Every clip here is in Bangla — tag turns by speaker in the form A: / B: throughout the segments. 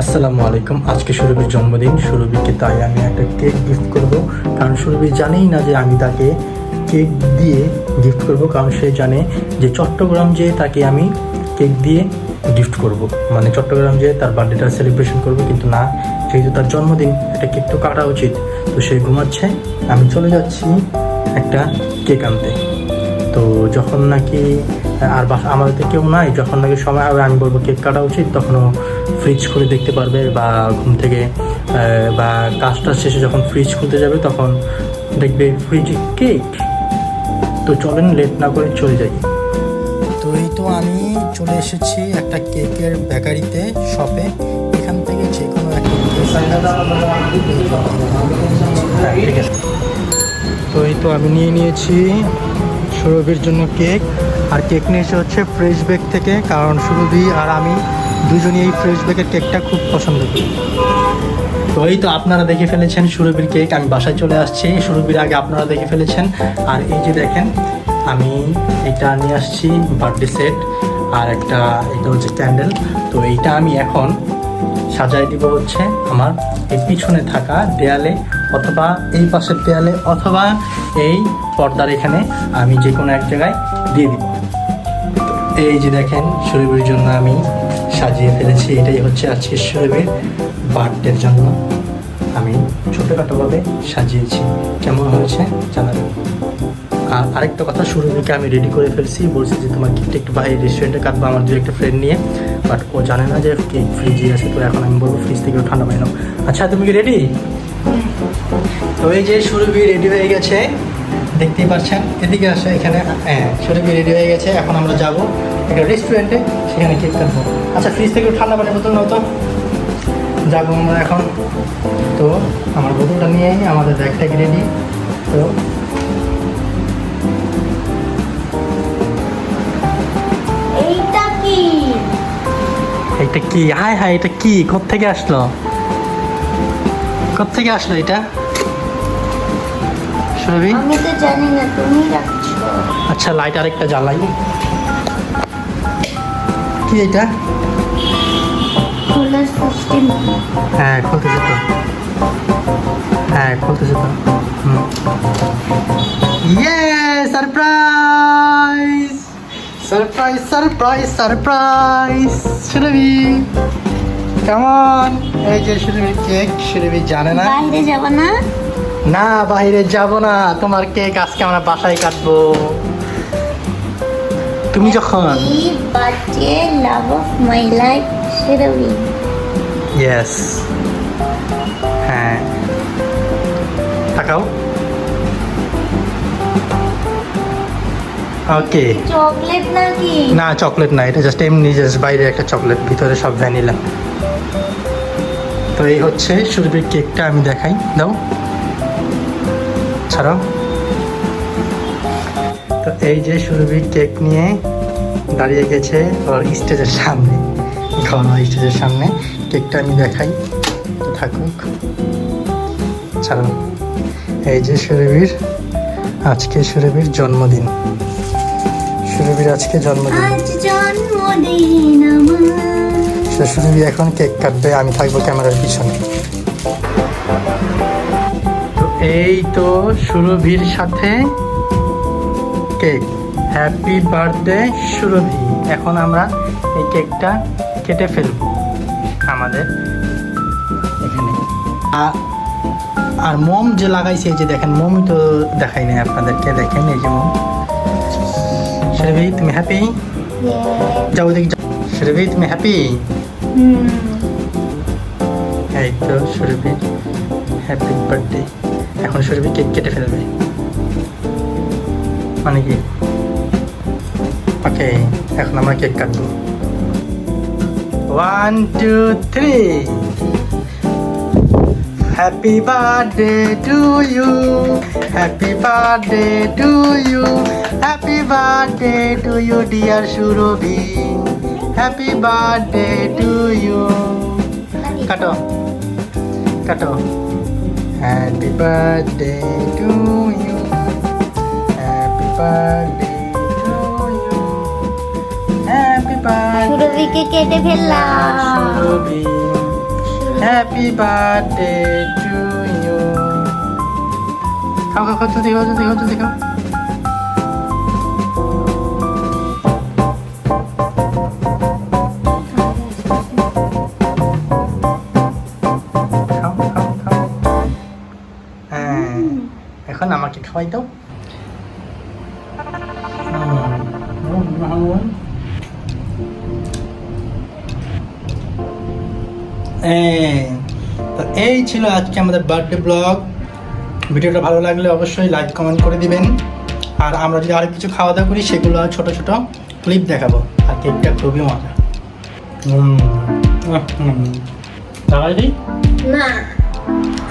A: আসসালামু আলাইকুম। আজকে সুরভির জন্মদিন। সুরভিকে তাই আমি একটা কেক গিফট করব। কারণ সুরভি জানেই না যে আমি তাকে কেক দিয়ে গিফট করব। কারণ সে জানে যে চট্টগ্রাম যেয়ে তাকে আমি কেক দিয়ে গিফট করব। মানে চট্টগ্রাম যেয়ে তার বার্থডেটা সেলিব্রেশন করব। কিন্তু না, যেহেতু তার জন্মদিন, একটা কেক তো কাটা উচিত। তো সে ঘুমাচ্ছে। আমি চলে যাচ্ছি একটা কেক আনতে। তো যখন নাকি আর তো কেউ নাই। যখন নাকি সময় হবে, আমি বলব কেক কাটা উচিত। তখনও ফ্রিজ খুলে দেখতে পারবে বা ঘুম থেকে বা কাজটা শেষে যখন ফ্রিজ খুলতে যাবে তখন দেখবে ফ্রিজে কেক তো চলেন লেট না করে চলে যাই। তো এই তো আমি চলে এসেছি একটা কেকের বেকারিতে শপে এখান থেকে যে কোনো একটা ঠিক আছে তো এই তো আমি নিয়ে নিয়েছি সুরভির জন্য কেক আর কেক নিয়েছে হচ্ছে ফ্রেশ বেক থেকে, কারণ সুরভি আর আমি দুজনই এই ফ্রেশ বেকের কেকটা খুব পছন্দ করি। তো এই তো আপনারা দেখে ফেলেছেন সুরভির কেক আমি বাসায় চলে আসছি। সুরভির আগে আপনারা দেখে ফেলেছেন। আর এই যে দেখেন, আমি এটা নিয়ে আসছি বার্থডে সেট আর একটা এটা হচ্ছে ক্যান্ডেল তো এইটা আমি এখন সাজাই দিব হচ্ছে আমার এই পিছনে থাকা দেয়ালে অথবা এই পাশের দেয়ালে অথবা এই পর্দার এখানে। আমি যে কোনো এক জায়গায় দিয়ে দিব। এই যে দেখেন শরীরের জন্য আমি সাজিয়ে ফেলেছি। এটাই হচ্ছে আজকে শরীরের বার্থডের জন্য আমি ছোটোখাটোভাবে সাজিয়েছি। কেমন হয়েছে জানাবেন। আর আরেকটা কথা শুরু থেকে আমি রেডি করে ফেলছি। বলছি যে তোমার গিফট একটু বাইরে রেস্টুরেন্টে কাটবো আমার দু একটা ফ্রেন্ড নিয়ে। বাট ও জানে না যে কেক ফ্রিজে আছে তো এখন আমি বলব ফ্রিজ থেকে ঠান্ডা পাই নাও। আচ্ছা তুমি কি রেডি তো এই যে সুরভি রেডি হয়ে গেছে। দেখতেই পাচ্ছেন। এদিকে আসে এখানে হ্যাঁ সুরভি রেডি হয়ে গেছে। এখন আমরা যাব একটা রেস্টুরেন্টে সেখানে কেক কাটবো আচ্ছা ফ্রিজ থেকে ঠান্ডা পানির বোতল নাও তো। যাব আমরা এখন। তো আমার বোতলটা নিয়ে আমাদের ব্যাগটাকে রেডি তো এটা কি? হাই হাই এটা কি? থেকে আসলো? থেকে আসলো এটা? সুরভি
B: আমি তো জানি না তুমি রাখছো।
A: আচ্ছা লাইট আরেকটা জ্বালাই। কি এটা? হ্যাঁ খুলতেছে তো হ্যাঁ খুলতেছে তো ইয়ে surprise surprise surprise surprise Surabhi কেমন এই যে সুরভি কেক সুরভি জানে না।
B: বাইরে যাব না?
A: না বাইরে যাব না। তোমার কেক আজকে আমরা বাসায় কাটবো। তুমি যখন
B: birthday love of my life শিরবি
A: yes হ্যাঁ। তাকাও। ওকে
B: চকলেট নাকি?
A: না চকলেট না এটা জাস্ট এমনি জাস্ট বাইরে একটা চকলেট ভিতরে সব ভ্যানিলা। তো এই হচ্ছে সুরভির কেকটা আমি দেখাই। দাও। ছাড়াও তো এই যে সুরভির কেক নিয়ে দাঁড়িয়ে গেছে ওর স্টেজের সামনে ঘন স্টেজের সামনে কেকটা আমি দেখাই। তো থাকুক। ছাড়াও এই যে সুরভির আজকে সুরভির জন্মদিন। সুরভির আজকে জন্মদিন। সুরভি এখন কেক কাটবে আমি থাকব ক্যামেরার পিছনে। এই তো সুরভির সাথে কেক। হ্যাপি বার্থডে সুরভি। এখন আমরা এই কেকটা কেটে ফেলব আমাদের এখানে। আর মোম যে লাগাইছে যে দেখেন মোমই তো দেখাই নাই আপনাদেরকে দেখেন এই যে মোম। সুরভি তুমি হ্যাপি যাও দেখি সুরভি তুমি হ্যাপি এই তো সুরভি হ্যাপি বার্থডে এখন সুরভি কেক কেটে ফেলবে। মানে কি? ওকে এখন আমরা কেক কাটবো। One two three happy birthday to you happy birthday to you happy birthday to you dear Surabhi happy birthday to you কাটো কাটো happy birthday to you happy birthday to you happy birthday
B: সুরভিকে কেটে ফেললাম
A: Surabhi happy birthday to you খাও খাও খাও জলদি খাও জলদি খাও জলদি খাও খাও হ্যাঁ। এখন আমাকে খাওয়াই। এই, তো এই ছিল আজকে আমাদের বার্থডে ব্লগ ভিডিওটা ভালো লাগলে অবশ্যই লাইক কমেন্ট করে দিবেন। আর আমরা যদি আরও কিছু খাওয়া দাওয়া করি সেগুলো ছোট ছোট ক্লিপ দেখাবো। আর কেকটা খুবই মজা। হুম
B: না।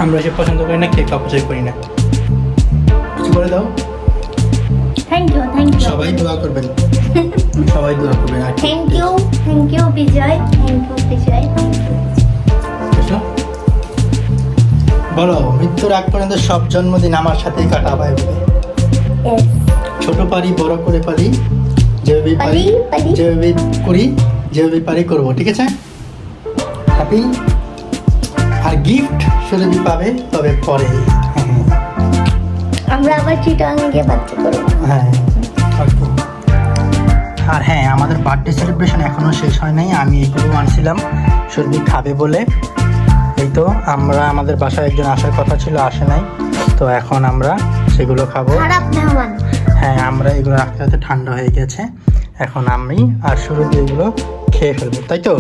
A: আমরা সে পছন্দ করি না কেক অপচয় করি না। কিছু করে দাও।
B: থ্যাংক ইউ থ্যাংক ইউ
A: সবাই দোয়া করবেন। সবাই দোয়া করবেন
B: thank you thank you Bijoy. Thank you Bijoy.
A: বলো মৃত্যুর আগ পর্যন্ত সব জন্মদিন আমার সাথেই কাটাবাই বলে ছোট পারি বড় করে পারি যেভাবে পারি। যেভাবে করি যেভাবে পারি করব ঠিক আছে? হ্যাপি আর গিফট সুরভি পাবে তবে পরে। হ্যাঁ,
B: আমরা আবার চিটাং গিয়ে বাচ্চা করব।
A: হ্যাঁ। আর হ্যাঁ আমাদের বার্থডে সেলিব্রেশন এখনও শেষ হয় নাই আমি এগুলো আনছিলাম সুরভি খাবে বলে। এই তো আমরা আমাদের বাসায় একজন আসার কথা ছিল আসে নাই তো এখন আমরা সেগুলো খাব। হ্যাঁ আমরা এগুলো রাখতে রাখতে ঠান্ডা হয়ে গেছে এখন আমি আর শুরু এগুলো খেয়ে ফেলব তাই তো?